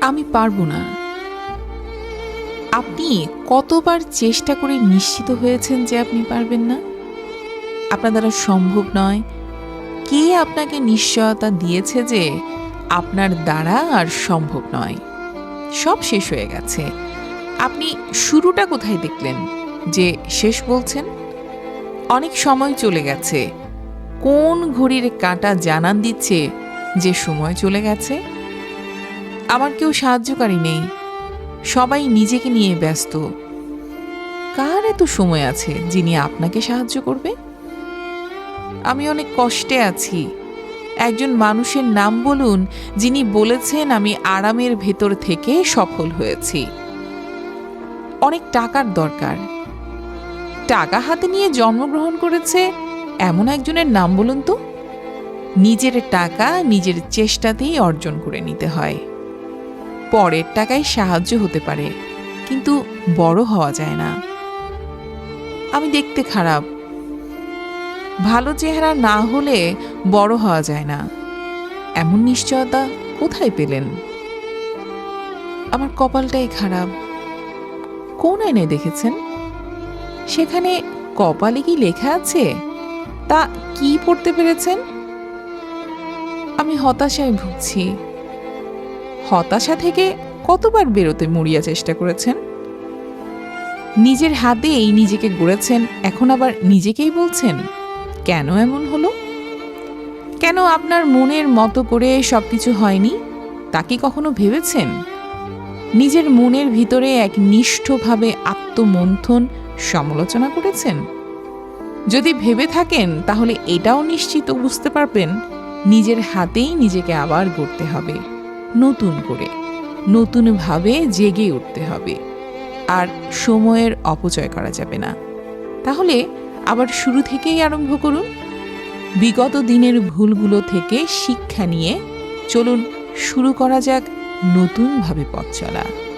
আমি পারব না। আপনি কতবার চেষ্টা করে নিশ্চিত হয়েছেন যে আপনি পারবেন না? আপনার দ্বারা সম্ভব নয়। কে আপনাকে নিশ্চয়তা দিয়েছে যে আপনার দ্বারা আর সম্ভব নয়? সব শেষ হয়ে গেছে। আপনি শুরুটা কোথায় দেখলেন? যে শেষ বলছেন? অনেক সময় চলে গেছে। কোন ঘড়ির কাঁটা জানান দিচ্ছে যে সময় চলে গেছে? আমার কেউ সাহায্যকারী নেই। সবাই নিজেকে নিয়ে ব্যস্ত। কার এত সময় আছে যিনি আপনাকে সাহায্য করবে? আমি অনেক কষ্টে আছি। একজন মানুষের নাম বলুন, যিনি বলেছেন আমি আরামের ভেতর থেকে সফল হয়েছি। অনেক টাকার দরকার। টাকা হাতে নিয়ে জন্মগ্রহণ করেছে, এমন একজনের নাম বলুন তো। নিজের টাকা নিজের চেষ্টাতেই অর্জন করে নিতে হয়। পরের টাকায় সাহায্য হতে পারে, কিন্তু বড় হওয়া যায় না। আমি দেখতে খারাপ। ভালো চেহারা না হলে বড় হওয়া যায় না। এমন নিশ্চয়তা কোথায় পেলেন? আমার কপালটাই খারাপ। কোন আইনে দেখেছেন? সেখানে কপালে কি লেখা আছে? তা কি পড়তে পেরেছেন? আমি হতাশায় ভুগছি। হতাশা থেকে কতবার বেরোতে মরিয়া চেষ্টা করেছেন? নিজের হাতেই নিজেকে গড়েছেন, এখন আবার নিজেকেই বলছেন? কেন এমন হলো? কেন আপনার মনের মতো করে সব কিছু হয়নি? তা কি কখনো ভেবেছেন? নিজের মনের ভিতরে এক নিষ্ঠভাবে আত্মমন্থন সমালোচনা করেছেন? যদি ভেবে থাকেন, তাহলে এটাও নিশ্চিত বুঝতে পারবেন, নিজের হাতেই নিজেকে আবার গড়তে হবে। নতুন করে। নতুনভাবে জেগে উঠতে হবে। আর সময়ের অপচয় করা যাবে না। তাহলে আবার শুরু থেকেই আরম্ভ করুন। বিগত দিনের ভুলগুলো থেকে শিক্ষা নিয়ে চলুন শুরু করা যাক নতুনভাবে পথ চলা।